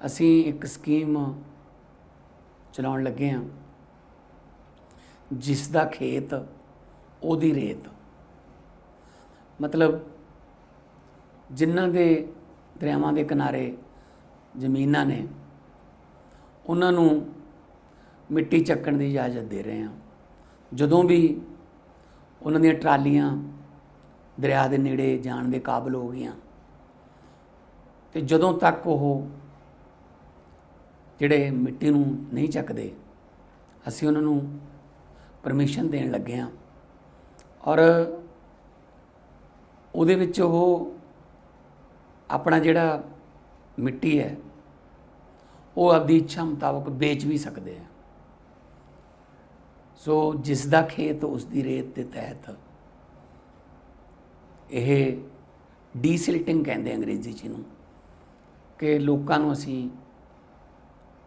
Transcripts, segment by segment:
ਅਸੀਂ ਇੱਕ ਸਕੀਮ ਚਲਾਉਣ ਲੱਗੇ ਹਾਂ, ਜਿਸ ਦਾ ਖੇਤ ਉਹਦੀ ਰੇਤ। ਮਤਲਬ ਜਿਨ੍ਹਾਂ ਦੇ ਦਰਿਆਵਾਂ ਦੇ ਕਿਨਾਰੇ ਜ਼ਮੀਨਾਂ ਨੇ, ਉਹਨਾਂ ਨੂੰ ਮਿੱਟੀ ਚੱਕਣ ਦੀ ਇਜਾਜ਼ਤ ਦੇ ਰਹੇ ਹਾਂ। ਜਦੋਂ ਵੀ ਉਹਨਾਂ ਦੀਆਂ ਟਰਾਲੀਆਂ ਦਰਿਆ ਦੇ ਨੇੜੇ ਜਾਣ ਦੇ ਕਾਬਲ ਹੋ ਗਈਆਂ, ਤੇ ਜਦੋਂ ਤੱਕ ਉਹ ਜਿਹੜੇ ਮਿੱਟੀ ਨੂੰ ਨਹੀਂ ਚੱਕਦੇ, ਅਸੀਂ ਉਹਨਾਂ ਨੂੰ ਪਰਮਿਸ਼ਨ ਦੇਣ ਲੱਗੇ ਹਾਂ। ਔਰ ਉਹਦੇ ਵਿੱਚ ਉਹ ਆਪਣਾ ਜਿਹੜਾ ਮਿੱਟੀ ਹੈ, ਉਹ ਆਪਦੀ ਇੱਛਾ ਮੁਤਾਬਕ ਵੇਚ ਵੀ ਸਕਦੇ ਆ। ਸੋ ਜਿਸ ਦਾ ਖੇਤ ਉਸ ਦੀ ਰੇਤ ਦੇ ਤਹਿਤ ਇਹ ਡੀਸਿਲਟਿੰਗ ਕਹਿੰਦੇ ਅੰਗਰੇਜ਼ੀ ਚ ਨੂੰ ਕਿ ਲੋਕਾਂ ਨੂੰ ਅਸੀਂ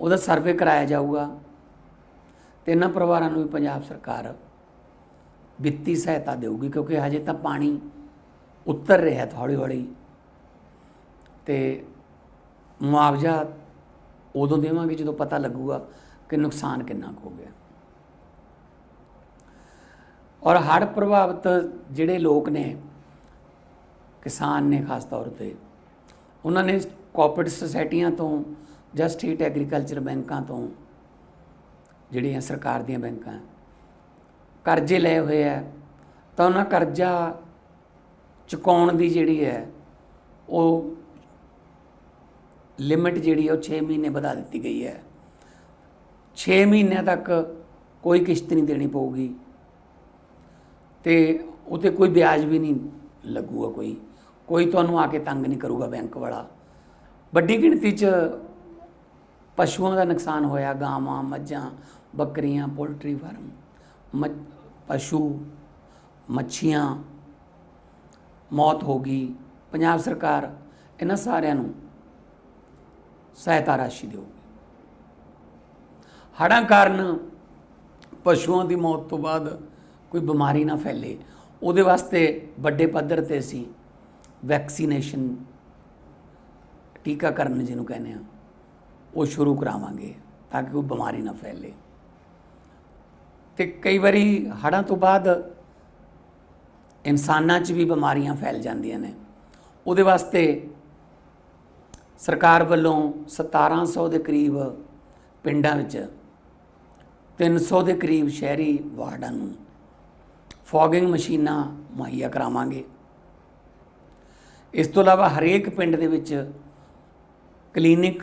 ਉਹਦਾ ਸਰਵੇ ਕਰਾਇਆ ਜਾਊਗਾ ਤੇ ਇਹਨਾਂ ਪਰਿਵਾਰਾਂ ਨੂੰ ਵੀ ਪੰਜਾਬ ਸਰਕਾਰ ਵਿੱਤੀ ਸਹਾਇਤਾ ਦੇਊਗੀ, ਕਿਉਂਕਿ ਹਜੇ ਤਾਂ ਪਾਣੀ ਉੱਤਰ ਰਿਹਾ ਹੌਲੀ ਹੌਲੀ ਤੇ ਮੁਆਵਜ਼ਾ ਉਦੋਂ ਦੇਵਾਂਗੇ ਜਦੋਂ ਪਤਾ ਲੱਗੂਗਾ ਕਿ ਨੁਕਸਾਨ ਕਿੰਨਾ ਕੁ ਹੋ ਗਿਆ। ਔਰ ਹੜ੍ਹ ਪ੍ਰਭਾਵਿਤ ਜਿਹੜੇ ਲੋਕ ਨੇ, ਕਿਸਾਨ ਨੇ ਖਾਸ ਤੌਰ ਤੇ, ਉਹਨਾਂ ਨੇ ਕੋਆਪਰੇਟਿਵ ਸੁਸਾਇਟੀਆਂ ਤੋਂ ਜਾਂ ਸਟੇਟ ਐਗਰੀਕਲਚਰ ਬੈਂਕਾਂ ਤੋਂ ਜਿਹੜੀਆਂ ਸਰਕਾਰ ਦੀਆਂ ਬੈਂਕਾਂ ਕਰਜ਼ੇ ਲਏ ਹੋਏ ਆ ਤਾਂ ਉਹਨਾਂ ਕਰਜ਼ਾ ਚੁਕਾਉਣ ਦੀ ਜਿਹੜੀ ਹੈ, ਉਹ ਲਿਮਿਟ ਜਿਹੜੀ ਹੈ ਉਹ 6 ਮਹੀਨੇ ਵਧਾ ਦਿੱਤੀ ਗਈ ਹੈ। 6 ਮਹੀਨਿਆਂ ਤੱਕ ਕੋਈ ਕਿਸ਼ਤ ਨਹੀਂ ਦੇਣੀ ਪਊਗੀ ਤੇ ਉਤੇ ਕੋਈ ਵਿਆਜ ਵੀ ਨਹੀਂ ਲੱਗੂਗਾ ਕੋਈ। ਕੋਈ ਤੁਹਾਨੂੰ ਆ ਕੇ ਤੰਗ ਨਹੀਂ ਕਰੂਗਾ ਬੈਂਕ ਵਾਲਾ। ਵੱਡੀ ਗਿਣਤੀ 'ਚ ਪਸ਼ੂਆਂ ਦਾ ਨੁਕਸਾਨ ਹੋਇਆ, ਗਾਵਾਂ, ਮੱਝਾਂ, ਬੱਕਰੀਆਂ, ਪੋਲਟਰੀ ਫਾਰਮ, ਮੱਝ, ਪਸ਼ੂ, ਮੱਛੀਆਂ, ਮੌਤ ਹੋ ਗਈ। ਪੰਜਾਬ ਸਰਕਾਰ ਇਹਨਾਂ ਸਾਰਿਆਂ ਨੂੰ ਸਹਾਇਤਾ ਰਾਸ਼ੀ ਦੇਊਗੀ। ਹੜ੍ਹਾਂ ਕਾਰਨ ਪਸ਼ੂਆਂ ਦੀ ਮੌਤ ਤੋਂ ਬਾਅਦ ਕੋਈ ਬਿਮਾਰੀ ਨਾ ਫੈਲੇ। ਉਹਦੇ ਵਾਸਤੇ ਵੱਡੇ ਪੱਧਰ ਤੇ ਅਸੀਂ ਵੈਕਸੀਨੇਸ਼ਨ ਟੀਕਾਕਰਨ ਜਿਹਨੂੰ ਕਹਿੰਦੇ ਆ ਉਹ ਸ਼ੁਰੂ ਕਰਾਵਾਂਗੇ ਤਾਂ ਕਿ ਕੋਈ ਬਿਮਾਰੀ ਨਾ ਫੈਲੇ। ਤੇ ਕਈ ਵਾਰੀ ਹੜ੍ਹਾਂ ਤੋਂ ਬਾਅਦ ਇਨਸਾਨਾਂ 'ਚ ਵੀ ਬਿਮਾਰੀਆਂ ਫੈਲ ਜਾਂਦੀਆਂ ਨੇ। ਉਹਦੇ ਵਾਸਤੇ ਸਰਕਾਰ ਵੱਲੋਂ 1700 ਦੇ ਕਰੀਬ ਪਿੰਡਾਂ ਵਿੱਚ 300 ਦੇ ਕਰੀਬ ਸ਼ਹਿਰੀ ਵਾਰਡਾਂ ਨੂੰ ਫੌਗਿੰਗ ਮਸ਼ੀਨਾਂ ਮੁਹੱਈਆ ਕਰਾਵਾਂਗੇ। ਇਸ ਤੋਂ ਇਲਾਵਾ ਹਰੇਕ ਪਿੰਡ ਦੇ ਵਿੱਚ ਕਲੀਨਿਕ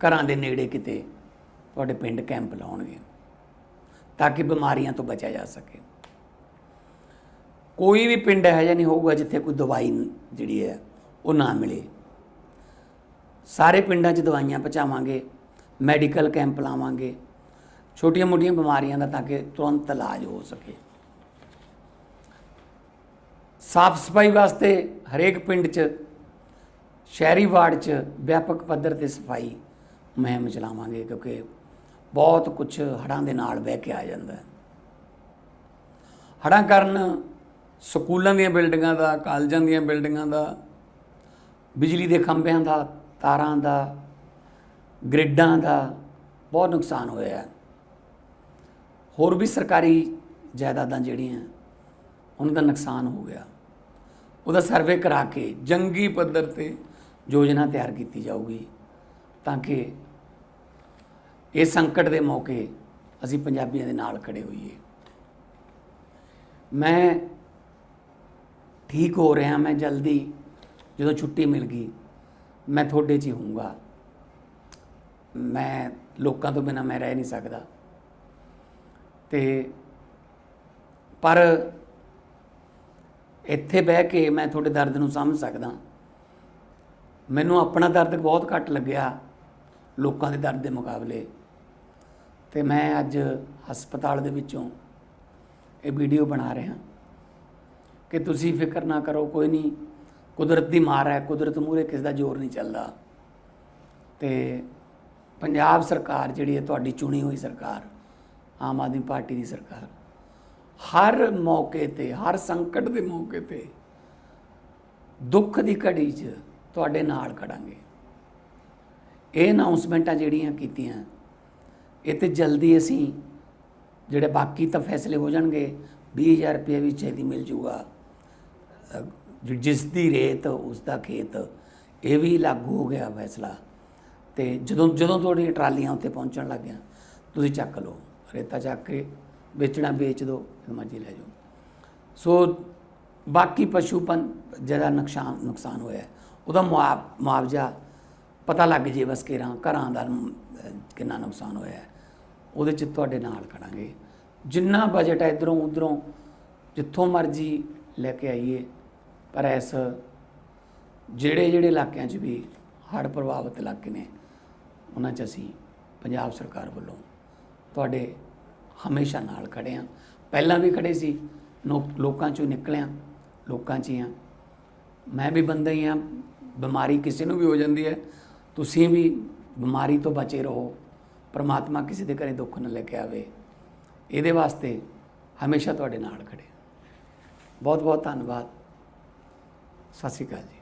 ਘਰਾਂ ਦੇ ਨੇੜੇ ਕਿਤੇ ਤੁਹਾਡੇ ਪਿੰਡ ਕੈਂਪ ਲਾਉਣਗੇ ਤਾਂ ਕਿ ਬਿਮਾਰੀਆਂ ਤੋਂ ਬਚਿਆ ਜਾ ਸਕੇ। ਕੋਈ ਵੀ ਪਿੰਡ ਇਹੋ ਜਿਹਾ ਨਹੀਂ ਹੋਊਗਾ ਜਿੱਥੇ ਕੋਈ ਦਵਾਈ ਜਿਹੜੀ ਹੈ ਉਹ ਨਾ ਮਿਲੇ। ਸਾਰੇ ਪਿੰਡਾਂ 'ਚ ਦਵਾਈਆਂ ਪਹੁੰਚਾਵਾਂਗੇ, ਮੈਡੀਕਲ ਕੈਂਪ ਲਾਵਾਂਗੇ, ਛੋਟੀਆਂ-ਮੋਟੀਆਂ ਬਿਮਾਰੀਆਂ ਦਾ ਤਾਂ ਕਿ ਤੁਰੰਤ ਇਲਾਜ ਹੋ ਸਕੇ। ਸਾਫ਼ ਸਫ਼ਾਈ ਵਾਸਤੇ ਹਰੇਕ ਪਿੰਡ 'ਚ, ਸ਼ਹਿਰੀ ਵਾਰਡ 'ਚ ਵਿਆਪਕ ਪੱਧਰ ਤੇ ਸਫ਼ਾਈ ਮੁਹਿੰਮ ਚਲਾਵਾਂਗੇ ਕਿਉਂਕਿ ਬਹੁਤ ਕੁਝ ਹੜ੍ਹਾਂ ਦੇ ਨਾਲ ਬਹਿ ਕੇ ਆ ਜਾਂਦਾ ਹੈ। ਹੜ੍ਹਾਂ ਕਾਰਨ ਸਕੂਲਾਂ ਦੀਆਂ ਬਿਲਡਿੰਗਾਂ ਦਾ, ਕਾਲਜਾਂ ਦੀਆਂ ਬਿਲਡਿੰਗਾਂ ਦਾ, ਬਿਜਲੀ ਦੇ ਖੰਭਿਆਂ ਦਾ, ਤਾਰਾਂ ਦਾ, ਗ੍ਰਿਡਾਂ ਦਾ ਬਹੁਤ ਨੁਕਸਾਨ ਹੋਇਆ ਹੈ। ਹੋਰ ਵੀ ਸਰਕਾਰੀ ਜਾਇਦਾਦਾਂ ਜਿਹੜੀਆਂ, ਉਹਨਾਂ ਦਾ ਨੁਕਸਾਨ ਹੋ ਗਿਆ। ਉਹਦਾ ਸਰਵੇ ਕਰਾ ਕੇ ਜੰਗੀ ਪੱਧਰ ਤੇ ਯੋਜਨਾ ਤਿਆਰ ਕੀਤੀ ਜਾਊਗੀ ਤਾਂ ਕਿ ਇਹ ਸੰਕਟ ਦੇ ਮੌਕੇ ਅਸੀਂ ਪੰਜਾਬੀਆਂ ਦੇ ਨਾਲ ਖੜੇ ਹੋਈਏ। ਮੈਂ ਠੀਕ ਹੋ ਰਿਹਾ, ਮੈਂ ਜਲਦੀ ਜਦੋਂ ਛੁੱਟੀ ਮਿਲ ਗਈ, ਮੈਂ ਤੁਹਾਡੇ 'ਚ ਹੀ ਹੋਊਂਗਾ। ਮੈਂ ਲੋਕਾਂ ਤੋਂ ਬਿਨਾ ਮੈਂ ਰਹਿ ਨਹੀਂ ਸਕਦਾ। ਤੇ ਪਰ ਇੱਥੇ ਬਹਿ ਕੇ ਮੈਂ ਤੁਹਾਡੇ ਦਰਦ ਨੂੰ ਸਮਝ ਸਕਦਾ। ਮੈਨੂੰ ਆਪਣਾ ਦਰਦ ਬਹੁਤ ਘੱਟ ਲੱਗਿਆ। ਲੋਕਾਂ ਦੇ ਦਰਦ ਦੇ ਮੁਕਾਬਲੇ। ਤੇ ਮੈਂ ਅੱਜ ਹਸਪਤਾਲ ਦੇ ਵਿੱਚੋਂ ਇਹ ਵੀਡੀਓ ਬਣਾ ਰਿਹਾ। ਕਿ ਤੁਸੀਂ ਫਿਕਰ ਨਾ ਕਰੋ, ਕੋਈ ਨਹੀਂ। ਕੁਦਰਤ ਦੀ ਮਾਰ ਹੈ, ਕੁਦਰਤ ਮੂਹਰੇ ਕਿਸ ਦਾ ਜ਼ੋਰ ਨਹੀਂ ਚੱਲਦਾ। ਤੇ ਪੰਜਾਬ ਸਰਕਾਰ ਜਿਹੜੀ ਹੈ, ਤੁਹਾਡੀ ਚੁਣੀ ਹੋਈ ਸਰਕਾਰ, ਆਮ ਆਦਮੀ ਪਾਰਟੀ ਦੀ ਸਰਕਾਰ, ਹਰ ਮੌਕੇ ਤੇ, ਹਰ ਸੰਕਟ ਦੇ ਮੌਕੇ ਤੇ ਦੁੱਖ ਦੀ ਘੜੀ 'ਚ ਤੁਹਾਡੇ ਨਾਲ ਖੜਾਂਗੇ। ਇਹ ਅਨਾਉਂਸਮੈਂਟਾਂ ਜਿਹੜੀਆਂ ਕੀਤੀਆਂ, ਇਹ ਤੇ ਜਲਦੀ ਅਸੀਂ ਜਿਹੜੇ ਬਾਕੀ ਤਾਂ ਫੈਸਲੇ ਹੋ ਜਾਣਗੇ 20000 ਰੁਪਏ ਵੀ ਛੇਤੀ ਮਿਲ ਜੂਗਾ। ਜਿਸ ਦੀ ਰੇਤ, ਉਸ ਦਾ ਖੇਤ, ਇਹ ਵੀ ਲਾਗੂ ਹੋ ਗਿਆ ਫੈਸਲਾ। ਤੇ ਜਦੋਂ ਜਦੋਂ ਤੁਹਾਡੀਆਂ ਟਰਾਲੀਆਂ ਉੱਤੇ ਪਹੁੰਚਣ ਲੱਗ ਗਿਆ ਤੁਸੀਂ ਚੱਕ ਲਓ, ਰੇਤਾ ਚੱਕ ਕੇ ਵੇਚਣਾ, ਵੇਚ ਦਿਓ ਮਰਜ਼ੀ ਲੈ ਜਾਓ। ਸੋ ਬਾਕੀ ਪਸ਼ੂ ਪੰ, ਜਿਹੜਾ ਨੁਕਸਾਨ ਨੁਕਸਾਨ ਹੋਇਆ, ਉਹਦਾ ਮੁਆ- ਮੁਆਵਜ਼ਾ ਪਤਾ ਲੱਗ ਜੇ ਬਸ ਕਿਰਾਂ ਘਰਾਂ ਦਾ ਕਿੰਨਾ ਨੁਕਸਾਨ ਹੋਇਆ। ਉਹਦੇ ਚ ਤੁਹਾਡੇ ਨਾਲ ਖੜਾਂਗੇ। ਜਿੰਨਾ ਬਜਟ ਹੈ ਇਧਰੋਂ ਉਧਰੋਂ, ਜਿੱਥੋਂ ਮਰਜ਼ੀ ਲੈ ਕੇ ਆਈਏ, ਪਰ ਇਸ ਜਿਹੜੇ ਜਿਹੜੇ ਇਲਾਕਿਆਂ 'ਚ ਵੀ ਹੜ੍ਹ ਪ੍ਰਭਾਵਿਤ ਇਲਾਕੇ ਨੇ, ਉਹਨਾਂ 'ਚ ਅਸੀਂ ਪੰਜਾਬ ਸਰਕਾਰ ਵੱਲੋਂ ਤੁਹਾਡੇ ਹਮੇਸ਼ਾ ਨਾਲ ਖੜੇ ਹਾਂ ਪਹਿਲਾਂ ਵੀ ਖੜੇ ਸੀ ਲੋਕਾਂ 'ਚੋਂ ਨਿਕਲਿਆ, ਲੋਕਾਂ 'ਚ ਹੀ ਹਾਂ ਮੈਂ ਵੀ ਬੰਦਾ ਹੀ ਹਾਂ ਬਿਮਾਰੀ ਕਿਸੇ ਨੂੰ ਵੀ ਹੋ ਜਾਂਦੀ ਹੈ। ਤੁਸੀਂ ਵੀ ਬਿਮਾਰੀ ਤੋਂ ਬਚੇ ਰਹੋ, ਪਰਮਾਤਮਾ ਕਿਸੇ ਦੇ ਘਰੇ ਦੁੱਖ ਨਾ ਲੈ ਕੇ ਆਵੇ। ਇਹਦੇ ਵਾਸਤੇ ਹਮੇਸ਼ਾ ਤੁਹਾਡੇ ਨਾਲ ਖੜੇ। ਬਹੁਤ ਬਹੁਤ ਧੰਨਵਾਦ। ਸਤਿ ਸ਼੍ਰੀ ਅਕਾਲ ਜੀ।